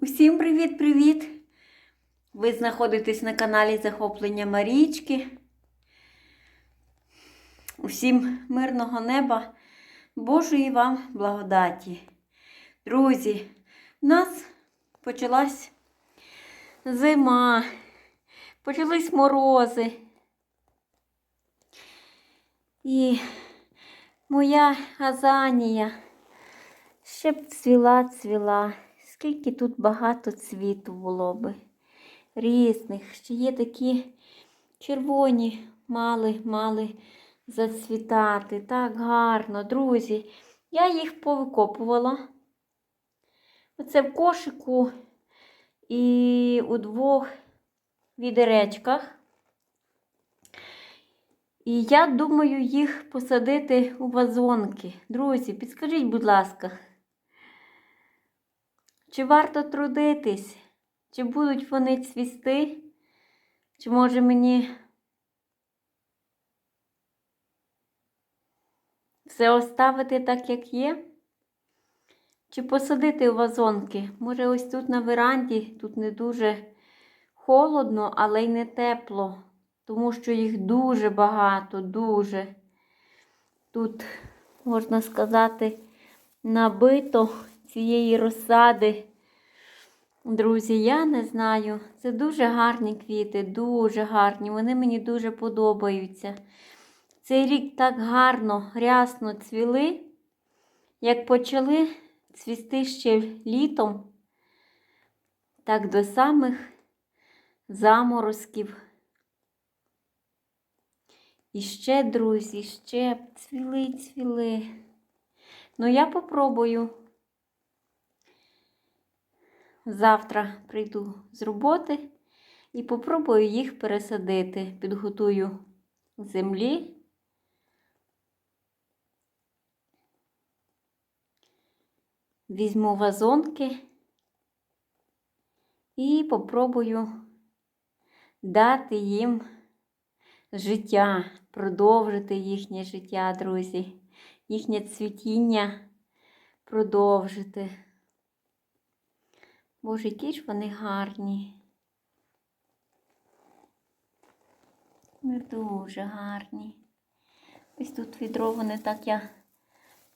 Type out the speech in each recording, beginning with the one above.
Усім привіт-привіт! Ви знаходитесь на каналі Захоплення Марічки. Усім мирного неба, Божої вам благодаті. Друзі, в нас почалась зима, почались морози. І моя азанія ще б цвіла, цвіла. Скільки тут багато цвіту було би. Різних. Ще є такі червоні, мали, мали зацвітати. Так гарно, друзі. Я їх повикопувала. Оце в кошику і у двох відеречках. І я думаю їх посадити у вазонки. Друзі, підскажіть, будь ласка. Чи варто трудитись? Чи будуть вони цвісти? Чи може мені все оставити так, як є? Чи посадити вазонки? Може, ось тут на веранді, тут не дуже холодно, але й не тепло, тому що їх дуже багато, дуже. Тут, можна сказати, набито цієї розсади. Друзі, я не знаю. Це дуже гарні квіти, дуже гарні. Вони мені дуже подобаються. Цей рік так гарно, рясно цвіли, як почали цвісти ще літом, так до самих заморозків. І ще, друзі, ще цвіли, цвіли. Ну, я попробую. Завтра прийду з роботи і попробую їх пересадити. Підготую землі. Візьму вазонки і попробую дати їм життя, продовжити їхнє життя, друзі, їхнє цвітіння продовжити. Боже, які ж вони гарні. Вони дуже гарні. Ось тут відро вони так я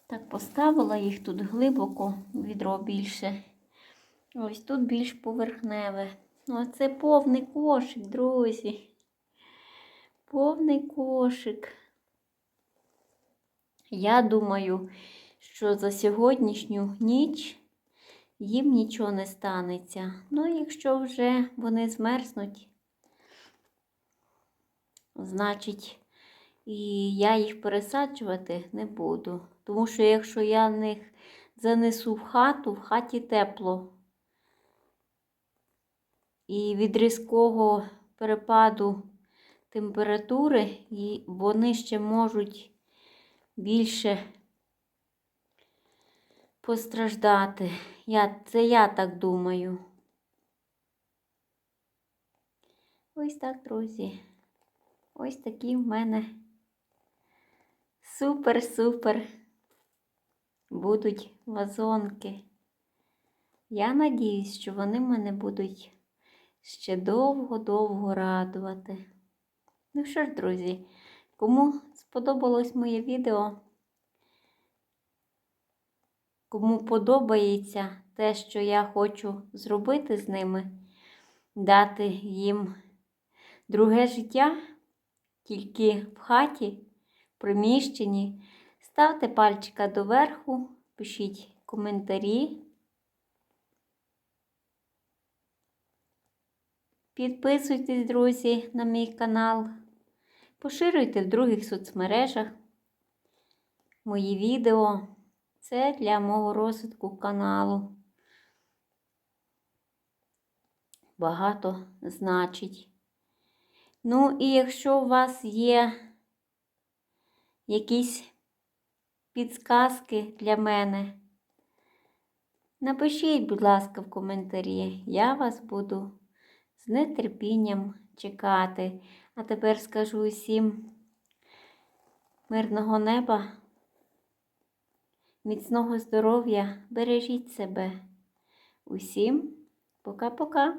так поставила їх тут глибоко, відро більше. Ось тут більш поверхневе. Ну, це повний кошик, друзі. Повний кошик. Я думаю, що за сьогоднішню ніч їм нічого не станеться. Ну, якщо вже вони змерзнуть, значить, і я їх пересаджувати не буду. Тому що якщо я них занесу в хату, в хаті тепло. І від різкого перепаду температури вони ще можуть більше постраждати. Я, Це я так думаю. Ось так, друзі. Ось такі в мене супер-супер будуть вазонки. Я надіюсь, що вони мене будуть ще довго-довго радувати. Ну що ж, друзі, кому сподобалось моє відео? Кому подобається те, що я хочу зробити з ними, дати їм друге життя тільки в хаті, приміщенні, ставте пальчика доверху, пишіть коментарі. Підписуйтесь, друзі, на мій канал, поширюйте в других соцмережах мої відео. Це для мого розвитку каналу. Багато значить. Ну, і якщо у вас є якісь підсказки для мене, напишіть, будь ласка, в коментарі. Я вас буду з нетерпінням чекати. А тепер скажу усім мирного неба. Міцного здоров'я, бережіть себе. Усім Пока-пока.